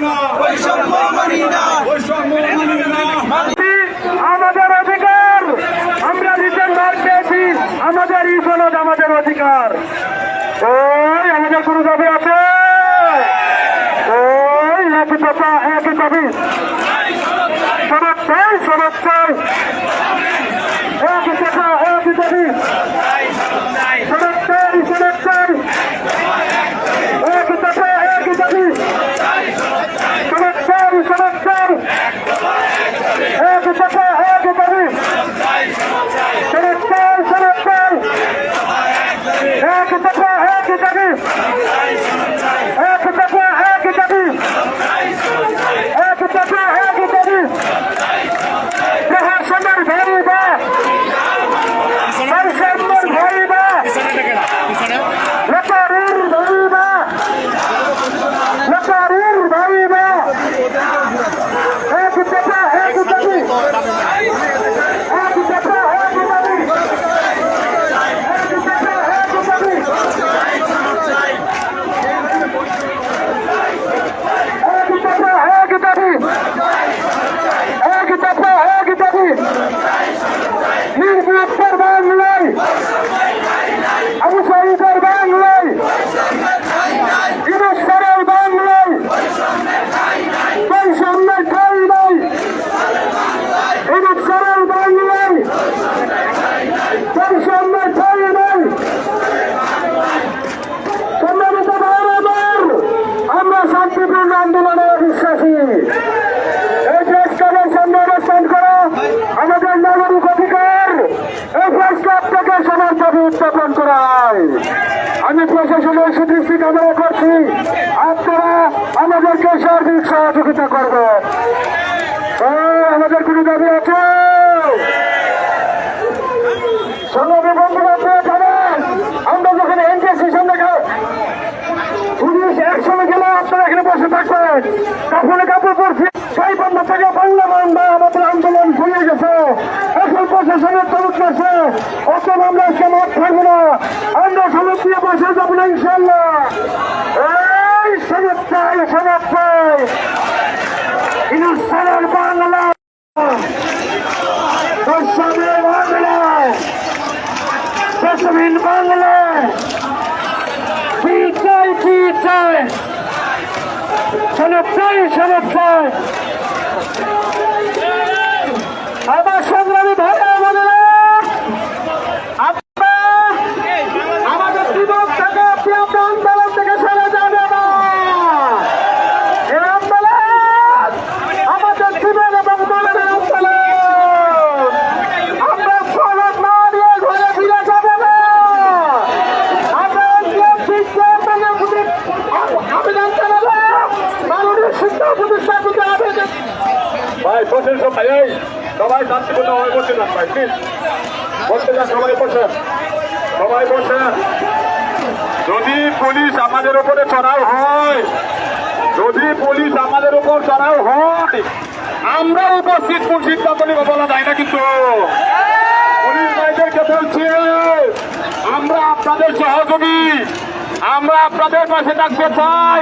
না আমাদের অধিকার। আমরা রিটার্ন মার্ক পেয়েছি আমাদের ই সনদ আমাদের অধিকার। ওই, আমাদের কোনো দাবি আছে? ওই নাকি প্রশাসনের সুদৃষ্টি কামনা করছি। আপনারা আমাদেরকে সার্বিক সহযোগিতা করবেন। আমাদের কোনো দাবি আছে? থাকবেন। কাপড়ে কাপড় পরছি সেই থেকে বাংলা বাংলা আমাদের আন্দোলন গেছে। প্রশাসনের তরফ গেছে অতএব আমরা আজকে মত থাকব না। আমরা দিয়ে বসে যাব না ইনশাল্লাহ এই সনদ চাই সনদ চাই ইনসানের বাংলা। পশ্চিমের বাংলা। চাই চাই আমার সংগ্রামী ভাই আমাদের আমাদের জীবন থেকে আপনি আপনার আন্দোলন থেকে সরে যাবে না এই আন্দোলন আমাদের জীবন এবং মনের আন্দোলন আমরা সনদ না নিয়ে ঘরে ফিরে যাবে না আমরা আবেদন জানালাম মাননীয় শিক্ষা প্রতিষ্ঠান থেকে আবেদন ভাই বসেন সবাই এই সবাই শান্তিপূর্ণ হয়ে বসে যান ভাই প্লিজ বসে যান, সবাই বসেন সবাই বসেন যদি পুলিশ আমাদের উপরে চড়াও হয়, যদি পুলিশ আমাদের উপর চড়াও হয়, আমরা উপস্থিত সিদ্ধান্ত নেব বলা যায় না কিন্তু? পুলিশ ভাইদেরকে বলছি, আমরা আপনাদের সহযোগী, আমরা আপনাদের পাশে থাকতে চাই।